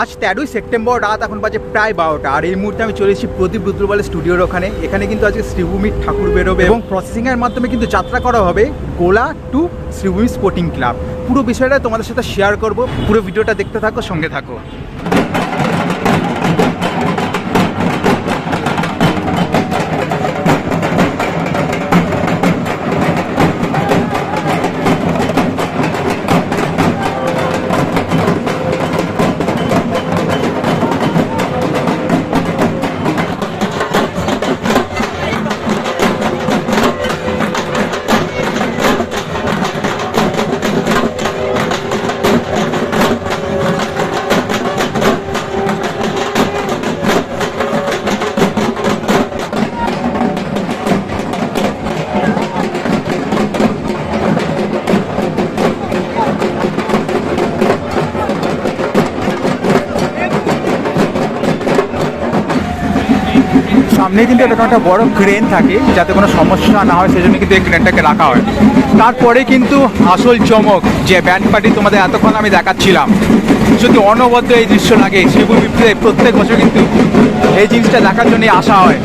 আজ তেরোই সেপ্টেম্বর রাত এখন বাজে প্রায় বারোটা। আর এই মুহূর্তে আমি চলেছি প্রদীপ রুদ্রপালের স্টুডিওর ওখানে। এখানে কিন্তু আজকে শ্রীভূমির ঠাকুর বেরোবে এবং প্রসেসিংয়ের মাধ্যমে কিন্তু যাত্রা করা হবে গোলা টু শ্রীভূমি স্পোর্টিং ক্লাব পুরো বিষয়টা তোমাদের সাথে শেয়ার করব। পুরো ভিডিওটা দেখতে থাকো, সঙ্গে থাকো। সামনে কিন্তু এরকম একটা বড় ক্রেন থাকে, যাতে কোনো সমস্যা না হয়, সেজন্য কিন্তু এই ক্রেনটাকে রাখা হয়। তারপরে কিন্তু আসল চমক, যে ব্যান্ড পার্টি তোমাদের এতক্ষণ আমি দেখাচ্ছিলাম। যদি অনবদ্য এই দৃশ্য লাগে শিববিপ্রে প্রত্যেক বছর কিন্তু এই জিনিসটা দেখার জন্যই আসা হয়।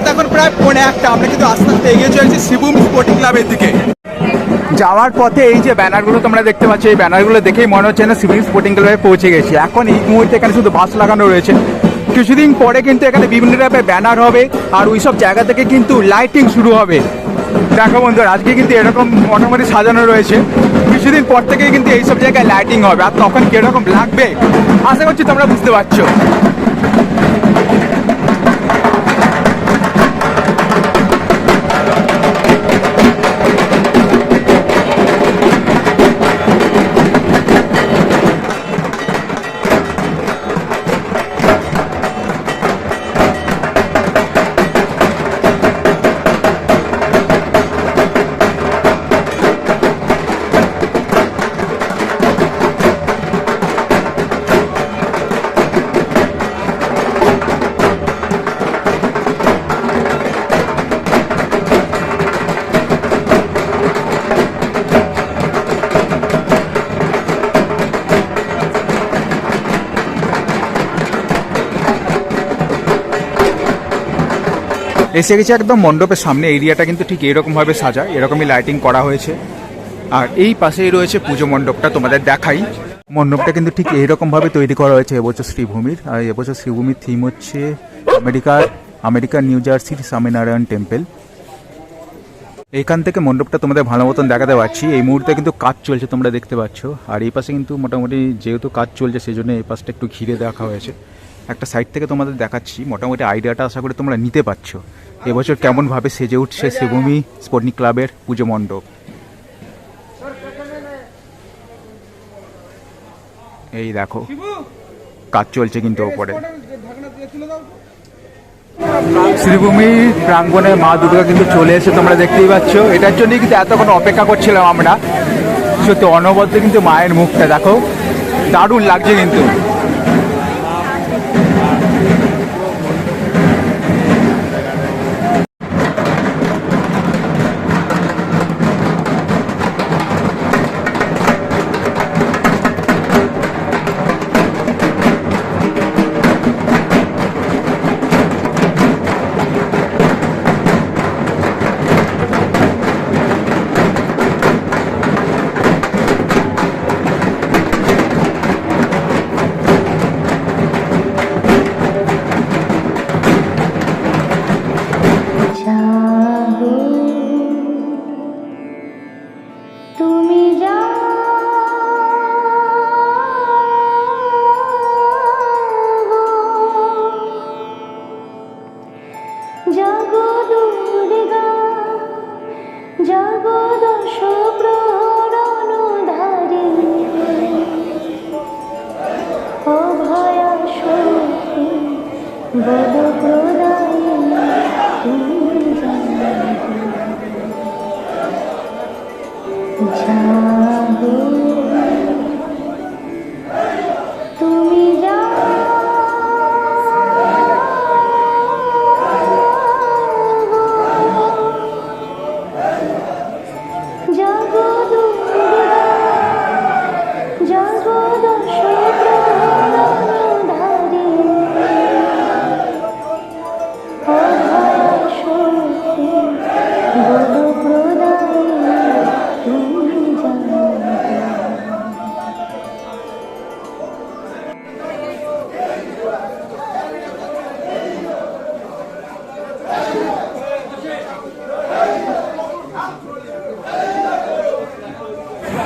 রাত এখন প্রায় পৌনে একটা, আমরা কিন্তু আস্তে আস্তে এগিয়ে চলেছি শিবুম স্পোর্টিং ক্লাবের দিকে। যাওয়ার পথে এই যে ব্যানারগুলো তোমরা দেখতে পাচ্ছ, এই ব্যানারগুলো দেখেই মনে হচ্ছে না সিভিল স্পোর্টিং ক্লাবে পৌঁছে গেছি। এখন এই মুহূর্তে এখানে শুধু বাস লাগানো রয়েছে। কিছুদিন পরে কিন্তু এখানে বিভিন্ন টাইপের ব্যানার হবে আর ওই সব জায়গা থেকে কিন্তু লাইটিং শুরু হবে। দেখো বন্ধুরা, আজকে কিন্তু এরকম মোটামুটি সাজানো রয়েছে। কিছুদিন পর থেকেই কিন্তু এইসব জায়গায় লাইটিং হবে। আর তখন কীরকম লাগবে, আশা করছি তোমরা বুঝতে পারছ। এসে গেছে একদম মণ্ডপের সামনে এরিয়াটা কিন্তু ঠিক এরকম ভাবে সাজা, এরকমই লাইটিং করা হয়েছে। আর এই পাশেই রয়েছে পুজো মণ্ডপটা, তোমাদের দেখাই। মণ্ডপটা কিন্তু ঠিক এইরকম ভাবে তৈরি করা হয়েছে এবছর শ্রীভূমির। আর এবছর শ্রীভূমির থিম হচ্ছে আমেরিকার আমেরিকার নিউ জার্সির স্বামীনারায়ণ টেম্পল। এইখান থেকে মণ্ডপটা তোমাদের ভালো মতন দেখাতে পারছি। এই মুহূর্তে কিন্তু কাজ চলছে, তোমরা দেখতে পাচ্ছ। আর এই পাশে কিন্তু মোটামুটি যেহেতু কাজ চলছে সেই জন্য এই পাশটা একটু ঘিরে দেখা হয়েছে। একটা সাইড থেকে তোমাদের দেখাচ্ছি। মোটামুটি আইডিয়াটা আশা করি তোমরা নিতে পারছ। এবছর কেমনভাবে সেজে উঠছে শ্রীভূমি স্পোর্টনিক ক্লাবের পুজো মণ্ডপ। এই দেখো কাজ চলছে কিন্তু ওপরে। শ্রীভূমি প্রাঙ্গণে মা দুর্গা কিন্তু চলে এসে তোমরা দেখতেই পাচ্ছ। এটার জন্যই কিন্তু এতক্ষণ অপেক্ষা করছিলাম আমরা। সত্যি অনবদ্য কিন্তু মায়ের মুখটা দেখো। দারুণ লাগছে কিন্তু।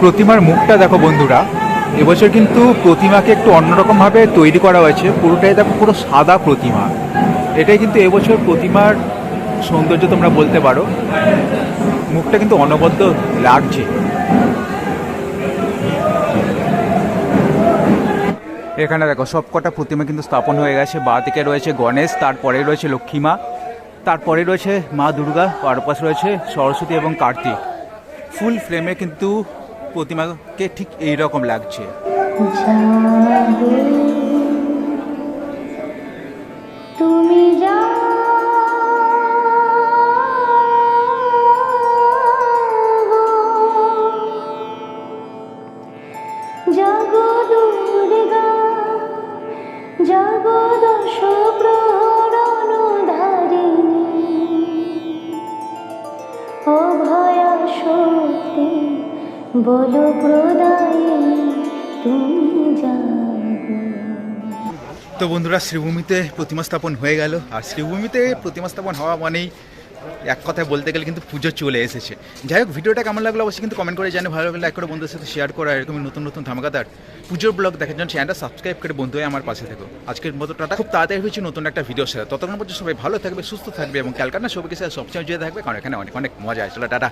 প্রতিমার মুখটা দেখো বন্ধুরা। এবছর কিন্তু প্রতিমাকে একটু অন্যরকমভাবে তৈরি করা হয়েছে। পুরোটাই দেখো, পুরো সাদা প্রতিমা। এটাই কিন্তু এবছর প্রতিমার সৌন্দর্য তোমরা বলতে পারো। মুখটা কিন্তু অনবদ্য লাগছে। এখানে দেখো, সবকটা প্রতিমা কিন্তু স্থাপন হয়ে গেছে। বা দিকে রয়েছে গণেশ, তারপরে রয়েছে লক্ষ্মী মা, তারপরে রয়েছে মা দুর্গা, আর পাশে রয়েছে সরস্বতী এবং কার্তিক। ফুল ফ্রেমে কিন্তু প্রতিমাকে ঠিক এইরকম লাগছে। বল প্রদায়িনী তুমি তো বন্ধুরা, শ্রীভূমিতে প্রতিমা স্থাপন হয়ে গেল। আর শ্রীভূমিতে প্রতিমা স্থাপন হওয়া মানেই এক কথায় বলতে গেলে কিন্তু পুজো চলে এসেছে। যাই হোক, ভিডিওটা কেমন লাগল অবশ্যই কিন্তু কমেন্ট করে জানে ভালো লাগলে লাইক করে, বন্ধুদের সাথে শেয়ার করা এরকম নতুন নতুন ধামাকাদার পুজোর ব্লগ দেখার জন্য চ্যানেলটা সাবস্ক্রাইব করে বন্ধু হয়ে আমার পাশে থেকো। আজকের মতো টাটা। খুব তাড়াতাড়ি হয়েছে নতুন একটা ভিডিও সাথে ততক্ষণ পর্যন্ত সবাই ভালো থাকবে, সুস্থ থাকবে এবং ক্যালকাটা সবাইকে সাথে সবসময় জুড়ে থাকবে। কারণ এখানে অনেক অনেক মজা আছে। চলো, টাটা।